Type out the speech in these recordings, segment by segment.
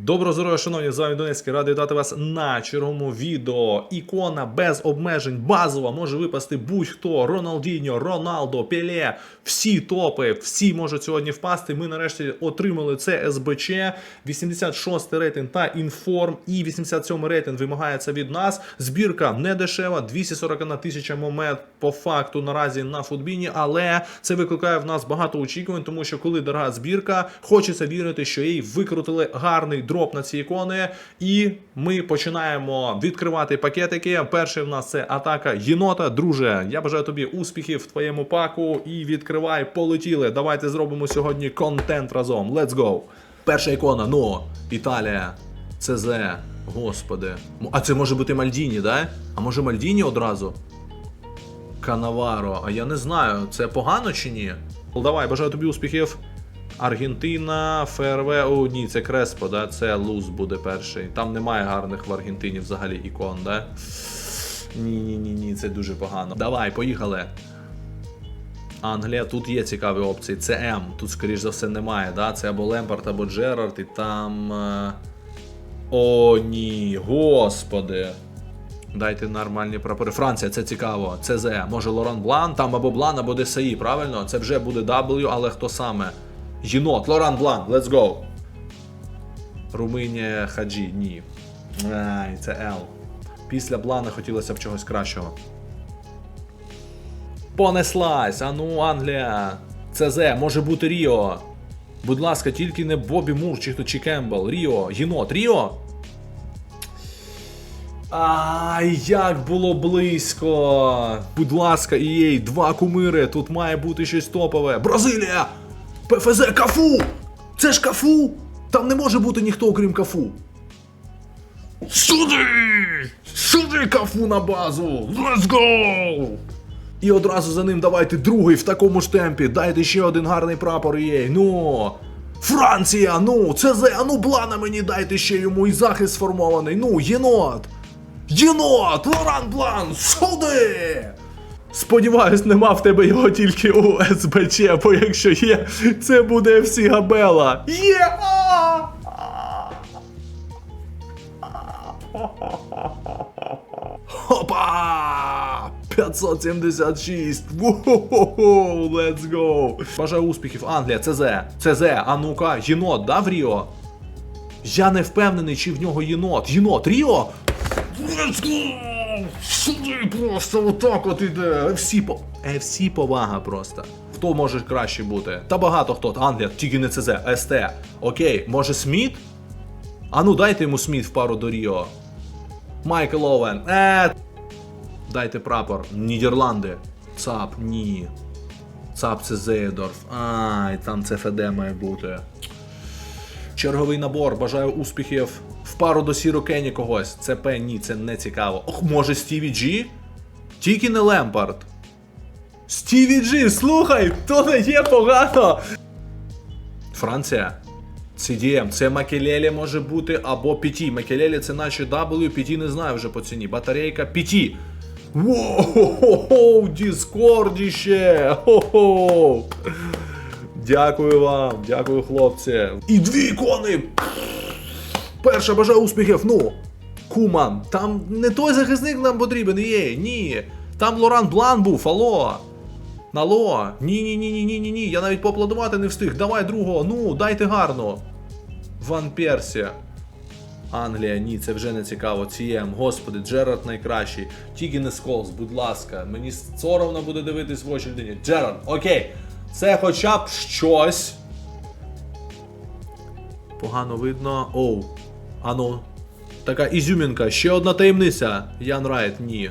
Доброго здоров'я, шановні, з вами Донецький. Радий вітати вас на черговому відео. Ікона без обмежень, базова, може випасти будь-хто. Роналдіньо, Роналдо, Пеле. Всі топи, всі можуть сьогодні впасти. Ми нарешті отримали це СБЧ. 86 рейтинг та інформ. І 87 рейтинг вимагається від нас. Збірка не дешева, 241 тисяча момент по факту наразі на футбіні, але це викликає в нас багато очікувань, тому що коли дорога збірка, хочеться вірити, що їй викрутили гарний дроп на ці ікони. І ми починаємо відкривати пакетики. Перший в нас це атака єнота. Друже, я бажаю тобі успіхів в твоєму паку і відкривай, полетіли. Давайте зробимо сьогодні контент разом. Let's go! Перша ікона, ну, Італія. ЦЗ, господи. А це може бути Мальдіні, да? А може Мальдіні одразу? Канаваро, а я не знаю, це погано чи ні? Давай, бажаю тобі успіхів. Аргентина, ФРВ. О, ні, це Креспо, да? це Луз буде перший. Там немає гарних в Аргентині взагалі ікон, да? Ні, ні, це дуже погано. Давай, поїхали. Англія, тут є цікаві опції. Це М. Тут, скоріш за все, немає, да? Це або Лемпард, або Джерард, і там. е, О, ні, господи. Дайте нормальні прапори. Франція, це цікаво. ЦЗ. Може Лоран Блан, там або Блан, або ДСІ, правильно? Це вже буде W, але хто саме? Єнот, Лоран Блан, let's go. Румунія Хаджі, ні. Ай, це L. Після Блана хотілося б чогось кращого. Понеслась! Ану, Англія! ЦЗ, може бути Ріо. Будь ласка, тільки не Бобі Мур чи хто чи Кембл. Ріо, єнот, Ріо! Ай, як було близько. Будь ласка, EA, два кумири, тут має бути щось топове. Бразилія! ПФЗ Кафу! Це ж Кафу! Там не може бути ніхто, окрім Кафу. Сюди! Сюди кафу на базу! Let's go! І одразу за ним давайте другий в такому ж темпі. Дайте ще один гарний прапор їй. Ну. Франція! Ну, ЦЗ, а ну блана мені дайте ще йому і захист сформований. Ну, єнот! Єнот! Лоран Блан! Сюди! Сподіваюсь, нема в тебе його тільки у СБЧ, бо якщо є, це буде всі Габела. Є! А! Хопа! 576! Воу, let's go! Бажаю успіхів, Англія, ЦЗ. ЦЗ, а ну-ка, єнот, да, в Ріо? Я не впевнений, чи в нього єнот. Єнот, Ріо! Let's go! Сюди просто отак от іде. Всі по... FC повага просто. Хто може краще бути? Та багато хто. Англія, тільки не ЦЗ, СТ. Окей, може Сміт? А ну дайте йому Сміт в пару до Ріо. Майкл Овен. Е. Дайте прапор. Нідерланди. ЦАП, ні. ЦАП це Зейдорф. Ай, там це ФД має бути. Черговий набор. Бажаю успіхів. В пару до Сіро Кені когось. ЦП, ні, це не цікаво. Ох, може Стіві Джі? Тільки не Лемпард. Стіві Джі, слухай, то не є погано. Франція. CDM, це Макелелі може бути або PT. Макелелі це наші W, PT не знаю вже по ціні. Батарейка PT. Воу, Діскордіще! Хо-хо! Дякую вам, дякую, хлопці. І дві ікони! Перша бажаю успіхів, ну. Куман, там не той захисник нам потрібен, є, ні. Там Лоран Блан був, алло. Алло, ні, ні, ні, ні, ні, ні, ні. Я навіть поаплодувати не встиг. Давай другого, ну, дайте гарно. Ван Персі. Англія, ні, це вже не цікаво. Цієм, господи, Джерард найкращий. Тільки не Сколс, будь ласка. Мені соромно буде дивитись в очі людині. Джерард, окей. Це хоча б щось. Погано видно. Оу. Ану. Така ізюмінка. Ще одна таємниця. Ян Райт, ні.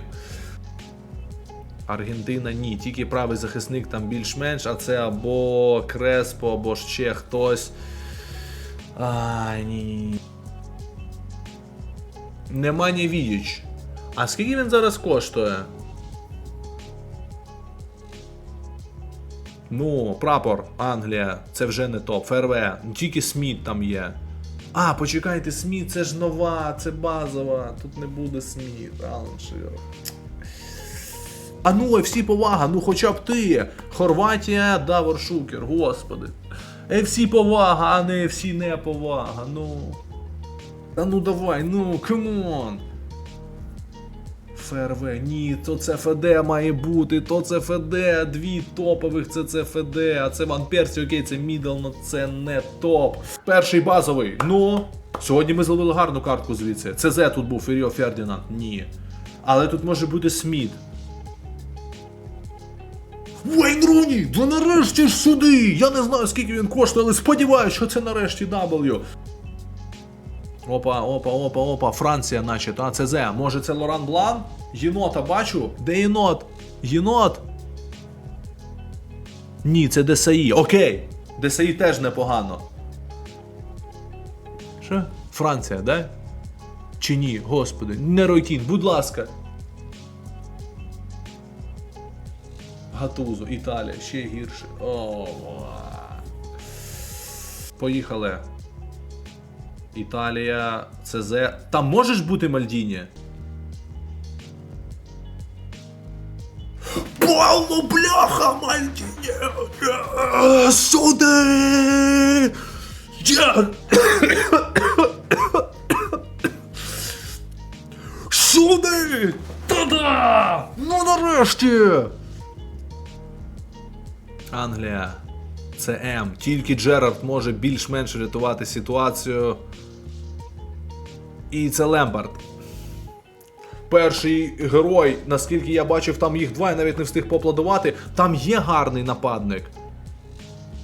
Аргентина ні, тільки правий захисник там більш-менш, а це або Креспо, або ще хтось. Ай, ні. Нема не Відіч. А скільки він зараз коштує? Ну, прапор, Англія, це вже не топ. ФРВ, тільки Сміт там є. А, почекайте, Сміт, це ж нова, це базова. Тут не буде Сміт, Алан А ну, всі повага, ну хоча б ти. Хорватія, Давор Шукер, господи. FC повага, а не FC не повага, ну. Та ну давай, ну, камон. ФРВ, ні, то це ФД має бути, то це ФД, дві топових це це ФД, а це Ван Персі, окей, це мідл, но це не топ. Перший базовий. Ну, сьогодні ми зловили гарну картку звідси. ЦЗ тут був, Феріо Фердінанд. Ні. Але тут може бути Сміт. Вейн Руні, да нарешті ж сюди! Я не знаю скільки він коштує, але сподіваюся, що це нарешті W. Опа, опа, опа, опа, Франція, наче, та ЦЗ. Може це Лоран Блан? Єнота бачу? Де єнот? Єнот? Ні, це ДСАІ. Окей. ДСАІ теж непогано. Що? Франція, да? Чи ні? Господи, не Ройтін, будь ласка. Гатузо, Італія, ще гірше. О. Поїхали. Італія, ЦЗ. Там можеш бути Мальдіні? Павло, бляха, Мальдіні! Сюди! Я... Сюди! Та-да! Ну нарешті! Англія. Це М. Тільки Джерард може більш-менш рятувати ситуацію. І це Лембард. Перший герой, наскільки я бачив, там їх два, я навіть не встиг поаплодувати. Там є гарний нападник.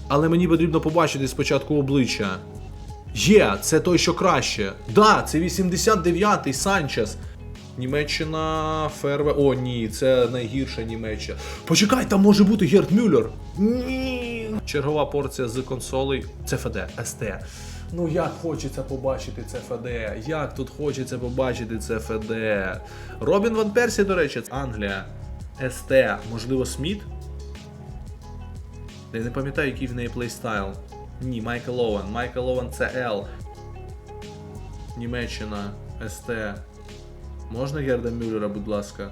Але мені потрібно побачити спочатку обличчя. Є, це той, що краще. Да, це 89-й Санчес. Німеччина, Ферве. О, ні, це найгірша Німеччина. Почекай, там може бути Герт Мюллер. Ні. Чергова порція з консолей. Це ФД, СТ. Ну як хочеться побачити це ФД. Як тут хочеться побачити це ФД. Робін Ван Персі, до речі, Англія. СТ, можливо, Сміт. Я не пам'ятаю, який в неї плейстайл. Ні, Майкл Оуен. Майкл Оуен це Л. Німеччина, СТ. Можна Герда Мюллера, будь ласка?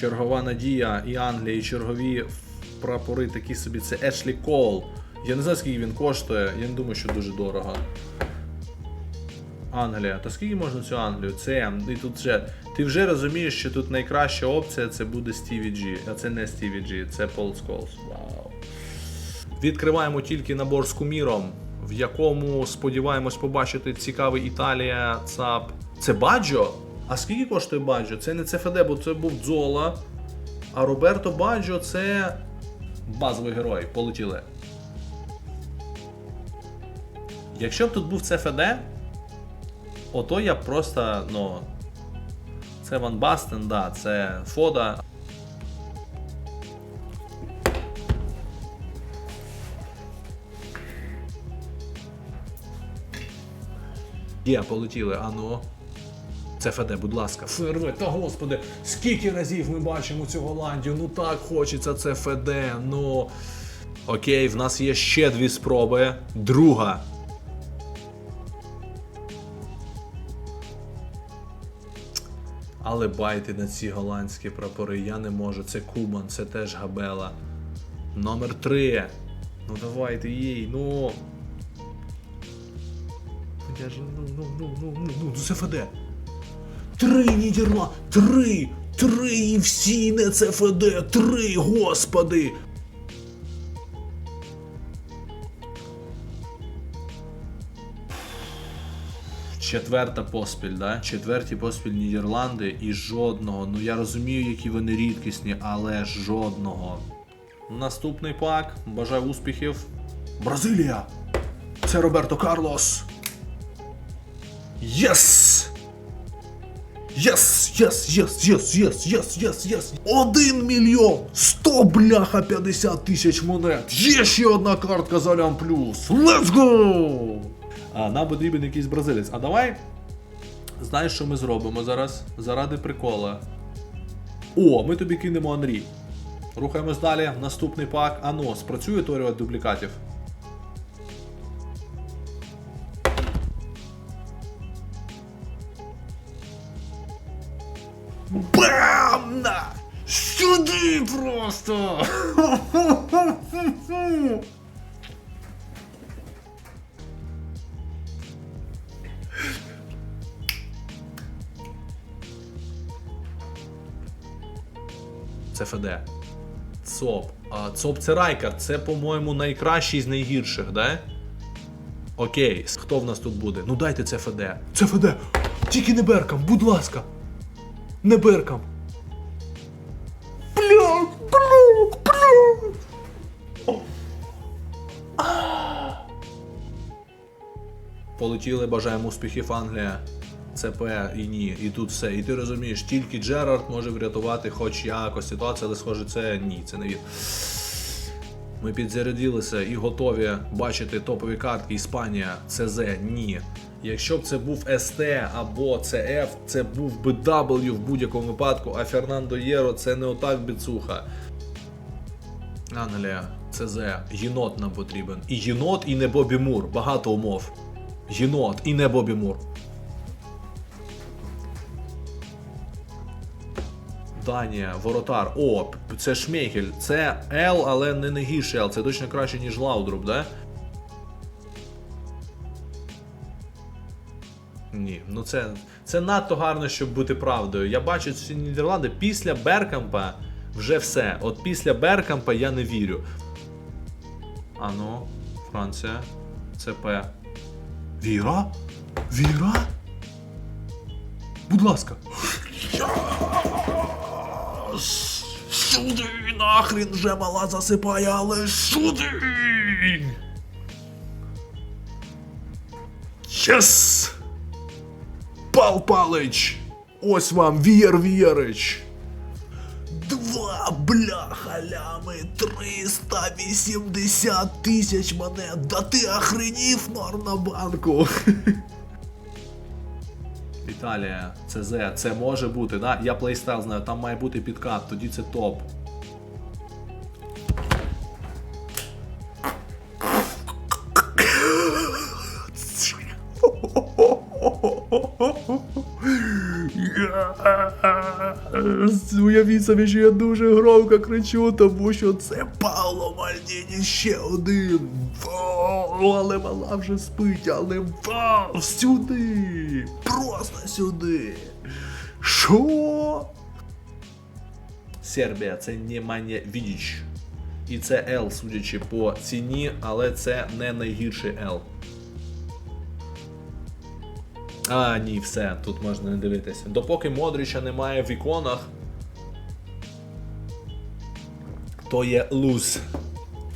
Чергова надія і Англія, і чергові прапори такі собі. Це Ешлі Кол. Я не знаю, скільки він коштує, я не думаю, що дуже дорого. Англія. Та скільки можна цю Англію? Це і тут вже. Ти вже розумієш, що тут найкраща опція це буде Стіві Джі. А це не Стіві Джі, це Пол Сколс. Вау. Відкриваємо тільки набор з куміром, в якому сподіваємось побачити цікавий Італія ЦАП. Це Баджо? А скільки коштує Баджо? Це не ЦФД, бо це був Дзола. А Роберто Баджо це базовий герой. Полетіли. Якщо б тут був ЦФД, ото я б просто, ну. Це Ван Бастен, да, це Фода. Є, полетіли, а ну. Це ФД, будь ласка. ФРВ, та господи, скільки разів ми бачимо цю Голландію? Ну так хочеться це ФД, ну. Окей, в нас є ще дві спроби. Друга. Але байти на ці голландські прапори я не можу. Це Куман, це теж Габела. Номер 3. Ну давайте їй, ну. Я ж, ну, ну, ну, ну, ну, ну, це ФД. Три Нідерла! Три! Три і всі не ЦФД! Три, господи! Четверта поспіль, да? Четверті поспіль Нідерланди і жодного. Ну я розумію, які вони рідкісні, але жодного. Наступний пак. Бажаю успіхів. Бразилія! Це Роберто Карлос! Єс! Єс, єс, єс, єс, єс, єс, єс, єс. Один мільйон! Сто бляха 50 тисяч монет! Є ще одна картка за лям плюс! Let's go! А нам потрібен якийсь бразилець. А давай. Знаєш, що ми зробимо зараз? Заради прикола. О, ми тобі кинемо Анрі. Рухаємось далі. Наступний пак. Ано, спрацює теорія дублікатів. Ти просто. Це ФД. ЦОП. А ЦОП це Райкар. Це, по-моєму, найкращий з найгірших, да? Окей, хто в нас тут буде? Ну дайте це ФД. Це ФД! Тільки не беркам, будь ласка. Не беркам. Полетіли, бажаємо успіхів Англія. ЦП і ні. І тут все. І ти розумієш, тільки Джерард може врятувати хоч якось ситуацію, але схоже, це ні, це не він. Ми підзарядилися і готові бачити топові картки Іспанія, ЦЗ, ні. Якщо б це був СТ або CF, це був би W в будь-якому випадку, а Фернандо Єро це не отак біцуха. Англія, ЦЗ, єнот нам потрібен. І єнот, і не Бобі Мур. Багато умов. Єнот і не Бобі Мур. Данія, Воротар. О, це Шмейхель. Це Л, але не найгірший Л. Це точно краще, ніж Лаудруп, да? Ні, ну це, це надто гарно, щоб бути правдою. Я бачу ці Нідерланди після Беркампа вже все. От після Беркампа я не вірю. А ну, Франція, ЦП. Віра? Віра? Будь ласка. Сюди нахрін вже мала засипає, але сюди. Єс! Пал Палич! Ось вам Вієр Вієрич! Два бляха лями 380 тисяч монет! Да ти охренів норм на банку! Італія, ЦЗ, це може бути, да? Я плейстайл знаю, там має бути підкат, тоді це топ. Уявіть собі, що я дуже громко кричу, тому що це Пауло Мальдіні ще один. Вау, але мала вже спить, але вау, сюди! Просто сюди. Що? Сербія, це Немanja Відіч. І це L, судячи по ціні, але це не найгірший L. А, ні, все, тут можна не дивитися. Допоки Модрича немає в іконах, то є луз.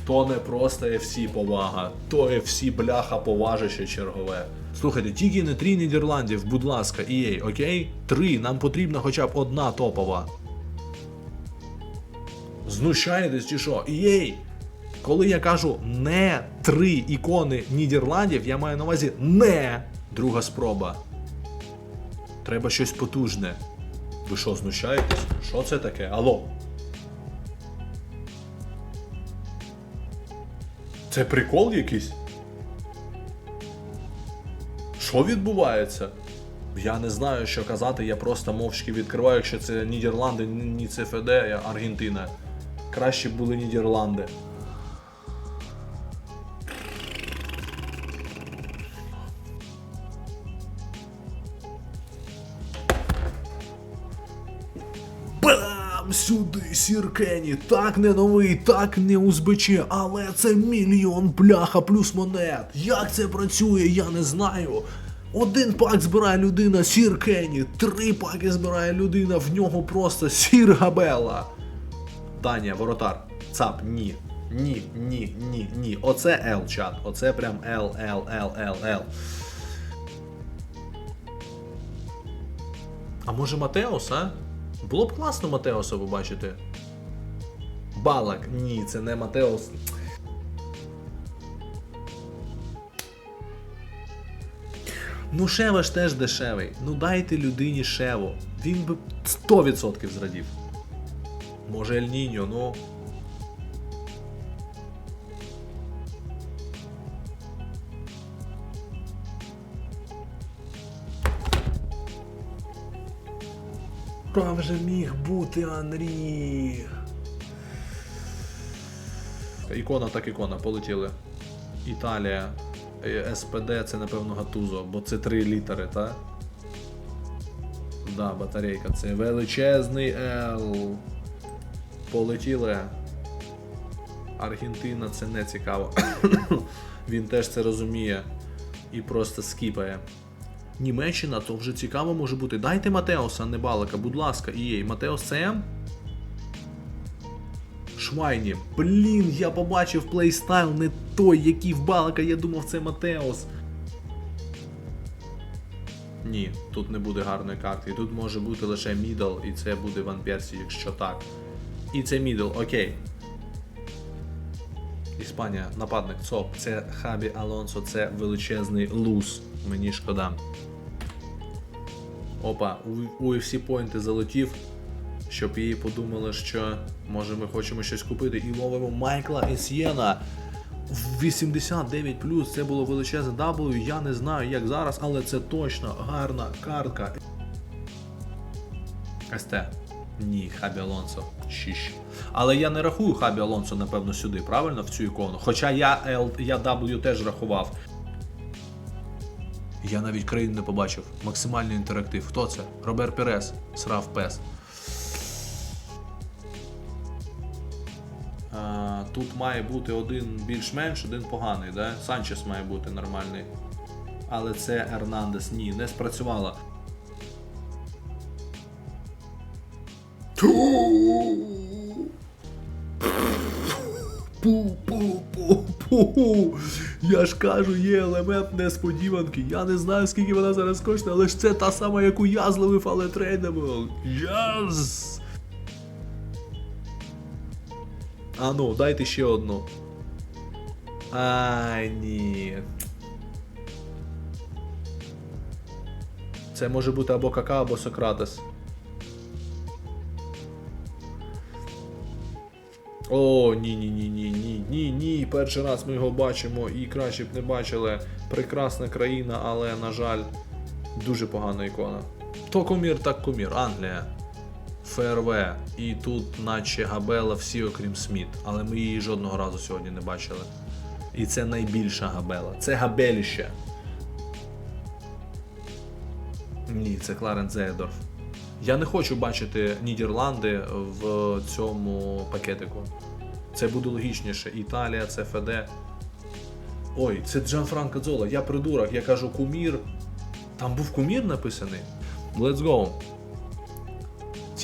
То не просто FC повага, то FC бляха поважище чергове. Слухайте, тільки не три Нідерландів, будь ласка, EA, окей? Три, нам потрібна хоча б одна топова. Знущаєтесь чи що? EA, коли я кажу не три ікони Нідерландів, я маю на увазі не друга спроба. Треба щось потужне. Ви що, знущаєтесь? Що це таке? Алло? Це прикол якийсь? Що відбувається? Я не знаю, що казати, я просто мовчки відкриваю, якщо це Нідерланди, ні ЦФД, а Аргентина. Краще були Нідерланди. Сюди, Сіркені, так не новий, так не узбече, але це мільйон бляха плюс монет. Як це працює, я не знаю. Один пак збирає людина Сіркені, три паки збирає людина, в нього просто сіргабела. Данія, воротар. Цап, ні. Ні, ні, ні, ні. Оце L чат. Оце прям L, L, L, L, L. А може Матеос, а? Було б класно Матеоса побачити. Балак, ні, це не Матеос. Ну, Шева ж теж дешевий. Ну дайте людині Шеву. Він би 100% зрадів. Може Ель Ніньо, ну. Там же міг бути Анрі. Ікона так ікона, полетіли. Італія. Е, СПД це напевно Гатузо, бо це три літери, так? Да, батарейка, це величезний L. Полетіли. Аргентина це не цікаво. Він теж це розуміє і просто скіпає. Німеччина то вже цікаво може бути. Дайте Матеоса, не Балака, будь ласка, і Матеос ЦМ. Швайні. Блін, я побачив плейстайл не той, який в Балака, я думав, це Матеос. Ні, тут не буде гарної карти. Тут може бути лише мідл, і це буде Ван Персі, якщо так. І це мідл, окей. Іспанія, нападник, ЦОП, це Хабі Алонсо, це величезний луз. Мені шкода. Опа, у UFC поінти залетів, щоб її подумали, що може ми хочемо щось купити. І ловимо Майкла Есьєна. В 89 це було величезне W, я не знаю як зараз, але це точно гарна картка. СТ. Ні, Хабі Алонсо. Шіш. Але я не рахую Хабі Алонсо, напевно, сюди, правильно, в цю ікону. Хоча я, я W теж рахував. Я навіть країн не побачив. Максимальний інтерактив. Хто це? Робер Перес. Срав Пес. Тут має бути один більш-менш, один поганий, да? Санчес має бути нормальний. Але це Ернандес. Ні, не спрацювало. Пу-пу-пу-пу. Я ж кажу, є елемент несподіванки. Я не знаю, скільки вона зараз коштує, але ж це та сама, яку я зловив, але трейдабл. Yes! А ну, дайте ще одну. Ай, ні. Це може бути або Кака, або Сократес. О, ні, ні, ні, ні, ні, ні, ні. Перший раз ми його бачимо і краще б не бачили. Прекрасна країна, але, на жаль, дуже погана ікона. То кумір, так кумір. Англія. ФРВ. І тут, наче Габела, всі окрім Сміт. Але ми її жодного разу сьогодні не бачили. І це найбільша Габела. Це Габеліще. Ні, це Кларенс Зейдорф. Я не хочу бачити Нідерланди в цьому пакетику. Це буде логічніше. Італія, це ФД. Ой, це Джан Франко Дзола. Я придурок, я кажу кумір. Там був кумір написаний. Let's go.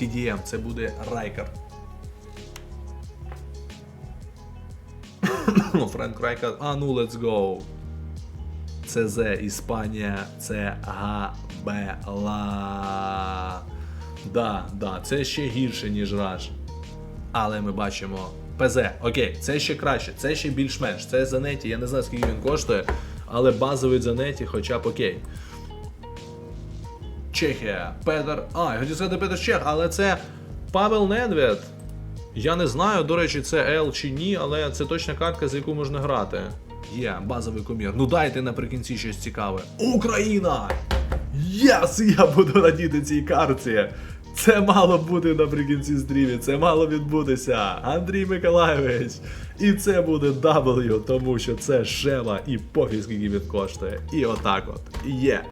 CDM, це буде Райкер. Френк Райкер. А ну let's go. ЦЗ Іспанія, це Габела. Да, да, це ще гірше, ніж Раш. Але ми бачимо. ПЗ, окей, це ще краще, це ще більш-менш. Це Занеті, я не знаю, скільки він коштує, але базовий Занеті хоча б окей. Чехія, Петер. А, я хотів сказати Петер Чех, але це Павел Недвед. Я не знаю, до речі, це L чи ні, але це точна картка, за яку можна грати. Є, базовий комір. Ну дайте наприкінці щось цікаве. Україна! Єс! Я буду радіти цій картці. Це мало бути наприкінці стрімі, це мало відбутися. Андрій Миколайович. І це буде W, тому що це шема і пофіг скільки він коштує. І отак от. Є.